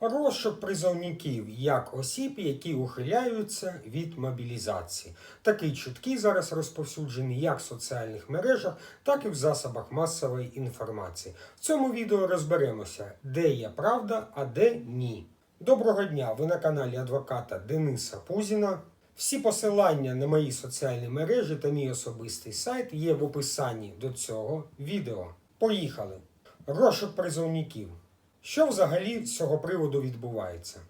Розшук призовників як осіб, які ухиляються від мобілізації. Такий чутки зараз розповсюджений як в соціальних мережах, так і в засобах масової інформації. В цьому відео розберемося, де є правда, а де ні. Доброго дня! Ви на каналі адвоката Дениса Пузіна. Всі посилання на мої соціальні мережі та мій особистий сайт є в описанні до цього відео. Поїхали! Розшук призовників. Що взагалі з цього приводу відбувається?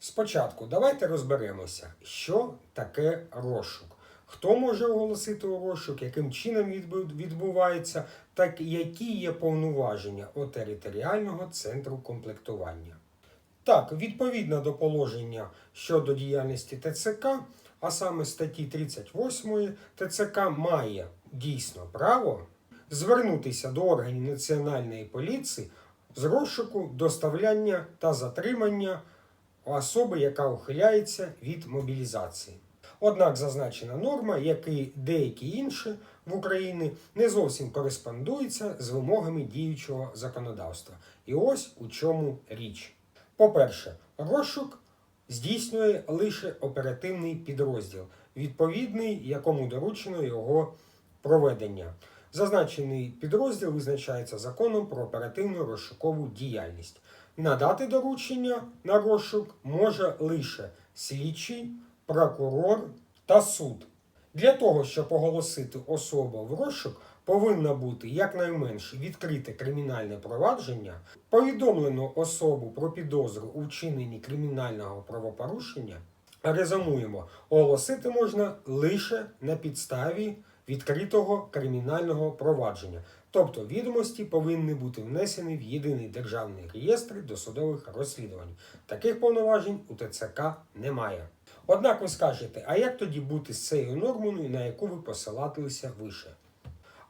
Спочатку давайте розберемося, що таке розшук. Хто може оголосити розшук, яким чином відбувається, так які є повноваження у територіального центру комплектування. Так, відповідно до положення щодо діяльності ТЦК, а саме статті 38 ТЦК має дійсно право звернутися до органів національної поліції з розшуку, доставляння та затримання особи, яка ухиляється від мобілізації. Однак зазначена норма, як і деякі інші в Україні, не зовсім кореспондується з вимогами діючого законодавства. І ось у чому річ. По-перше, розшук здійснює лише оперативний підрозділ, відповідний якому доручено його проведення. Зазначений підрозділ визначається законом про оперативну розшукову діяльність. Надати доручення на розшук може лише слідчий, прокурор та суд. Для того, щоб оголосити особу в розшук, повинно бути якнайменше відкрите кримінальне провадження, повідомлено особу про підозру у вчиненні кримінального правопорушення. Резюмуємо, оголосити можна лише на підставі відкритого кримінального провадження. Тобто відомості повинні бути внесені в єдиний державний реєстр досудових розслідувань. Таких повноважень у ТЦК немає. Однак ви скажете, а як тоді бути з цією нормою, на яку ви посилалися вище?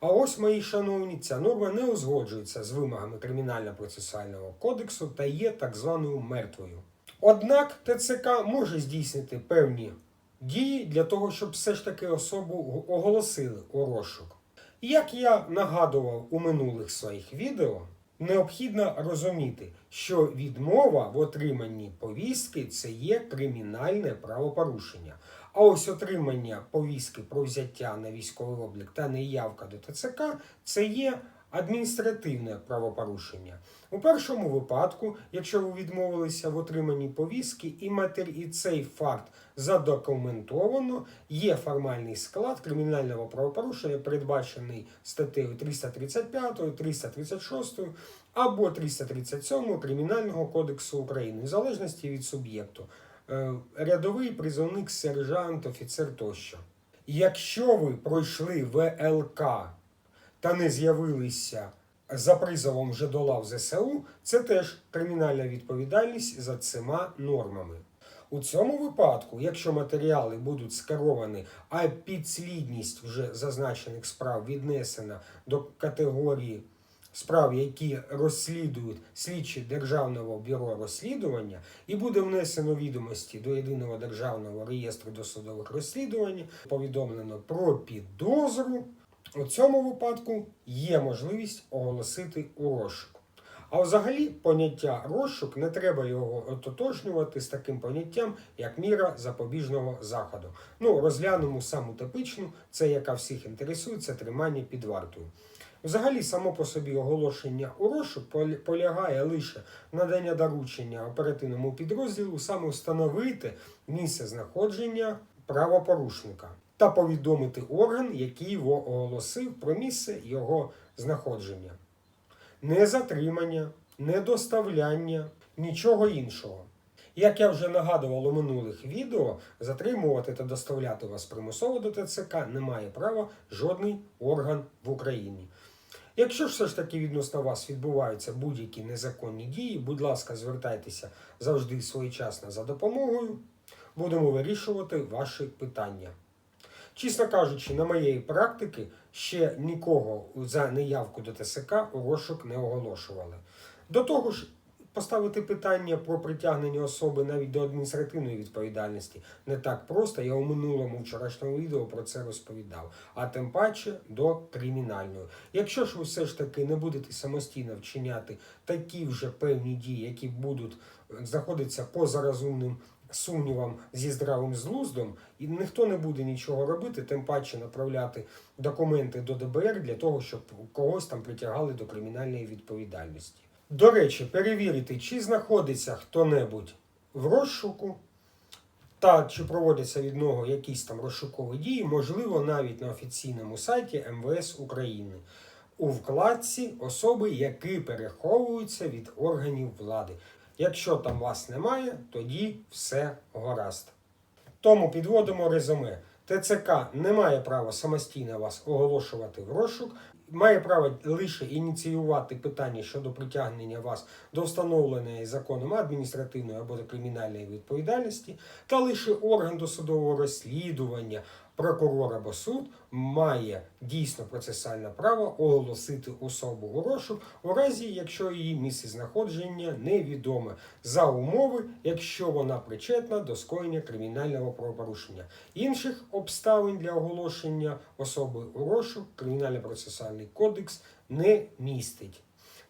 А ось, мої шановні, ця норма не узгоджується з вимогами Кримінально-процесуального кодексу та є так званою мертвою. Однак ТЦК може здійснити певні дії для того, щоб все ж таки особу оголосили у розшук. Як я нагадував у минулих своїх відео, необхідно розуміти, що відмова в отриманні повістки це є кримінальне правопорушення. А ось отримання повістки про взяття на військовий облік та неявка до ТЦК це є адміністративне правопорушення. У першому випадку, якщо ви відмовилися в отриманні повістки, і матері і цей факт задокументовано, є формальний склад кримінального правопорушення, передбачений статтею 335, 336 або 337 Кримінального кодексу України, в залежності від суб'єкту. Е, Рядовий призовник, сержант, офіцер тощо. Якщо ви пройшли ВЛК та не з'явилися за призовом вже до лав ЗСУ, це теж кримінальна відповідальність за цими нормами. У цьому випадку, якщо матеріали будуть скеровані, а підслідність вже зазначених справ віднесена до категорії справ, які розслідують слідчі Державного бюро розслідування, і буде внесено відомості до єдиного державного реєстру досудових розслідувань, повідомлено про підозру. У цьому випадку є можливість оголосити у розшук. А взагалі поняття розшук не треба його ототожнювати з таким поняттям, як міра запобіжного заходу. Ну, розглянемо саму типичну, це яка всіх інтересує, це тримання під вартою. Взагалі, само по собі оголошення у розшук полягає лише надання доручення оперативному підрозділу саме встановити місце знаходження правопорушника та повідомити орган, який його оголосив про місце його знаходження. Не затримання, не доставляння, нічого іншого. Як я вже нагадував у минулих відео, затримувати та доставляти вас примусово до ТЦК не має права жодний орган в Україні. Якщо ж все ж таки відносно вас відбуваються будь-які незаконні дії, будь ласка, звертайтеся завжди своєчасно за допомогою. Будемо вирішувати ваші питання. Чесно кажучи, на моєї практики ще нікого за неявку до ТСК у розшук не оголошували. До того ж, Поставити питання про притягнення особи навіть до адміністративної відповідальності не так просто. Я у минулому вчорашньому відео про це розповідав, а тим паче до кримінальної. Якщо ж ви все ж таки не будете самостійно вчиняти такі вже певні дії, які будуть е, знаходитися поза розумним сумнівам зі здравим злуздом, і ніхто не буде нічого робити, тим паче направляти документи до ДБР для того, щоб когось там притягали до кримінальної відповідальності. До речі, перевірити, чи знаходиться хто-небудь в розшуку, та чи проводяться від нього якісь там розшукові дії, можливо, навіть на офіційному сайті МВС України у вкладці особи, які переховуються від органів влади. Якщо там вас немає, тоді все гаразд. Тому підводимо резюме. ТЦК не має права самостійно вас оголошувати в розшук, має право лише ініціювати питання щодо притягнення вас до встановленої законом адміністративної або кримінальної відповідальності, та лише орган досудового розслідування, прокурор або суд має дійсно процесуальне право оголосити особу у розшук у разі, якщо її місце знаходження невідоме, за умови, якщо вона причетна до скоєння кримінального правопорушення. Інших обставин для оголошення особи у розшук кримінально-процесуальний кодекс не містить.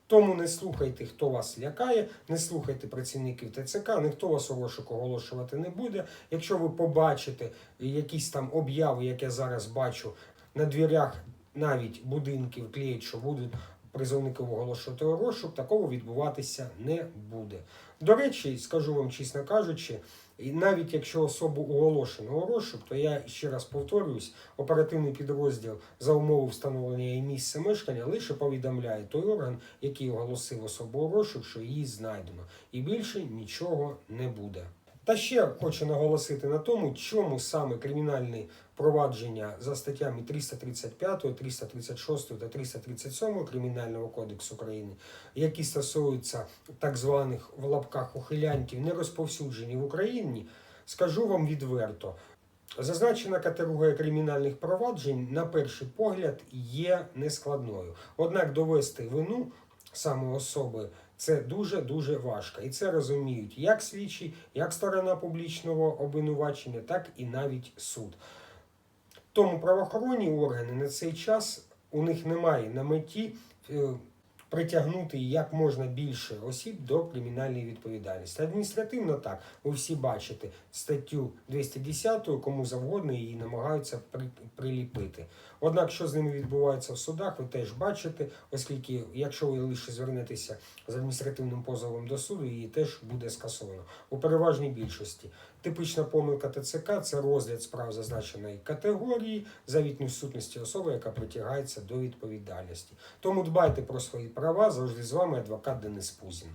Тому не слухайте, хто вас лякає, не слухайте працівників ТЦК, ніхто вас орошок оголошувати не буде. Якщо ви побачите якісь там обяви, як я зараз бачу, на дверях навіть будинків клеють, що будуть призовників оголошувати розшук, такого відбуватися не буде. До речі, скажу вам чесно кажучи, і навіть якщо особу оголошено розшук, то я ще раз повторююсь, оперативний підрозділ за умови встановлення її місця мешкання лише повідомляє той орган, який оголосив особу розшук, що її знайдено, і більше нічого не буде. Та ще хочу наголосити на тому, чому саме кримінальні провадження за статтями 335, 336 та 337 Кримінального кодексу України, які стосуються так званих в лапках ухилянтів, не розповсюджені в Україні, скажу вам відверто. Зазначена категорія кримінальних проваджень, на перший погляд, є нескладною. Однак довести вину саме особи це дуже дуже важко. І це розуміють як слідчі, як сторона публічного обвинувачення, так і навіть суд. Тому правоохоронні органи на цей час у них немає на меті е, притягнути як можна більше осіб до кримінальної відповідальності. Адміністративно так, ви всі бачите статтю 210, кому завгодно її намагаються при- приліпити. Однак, що з ними відбувається в судах, ви теж бачите, оскільки, якщо ви лише звернетеся з адміністративним позовом до суду, її теж буде скасовано. У переважній більшості типична помилка ТЦК це розгляд справ зазначеної категорії за відсутності особи, яка притягається до відповідальності. Тому дбайте про свої права. Завжди з вами адвокат Денис Пузін.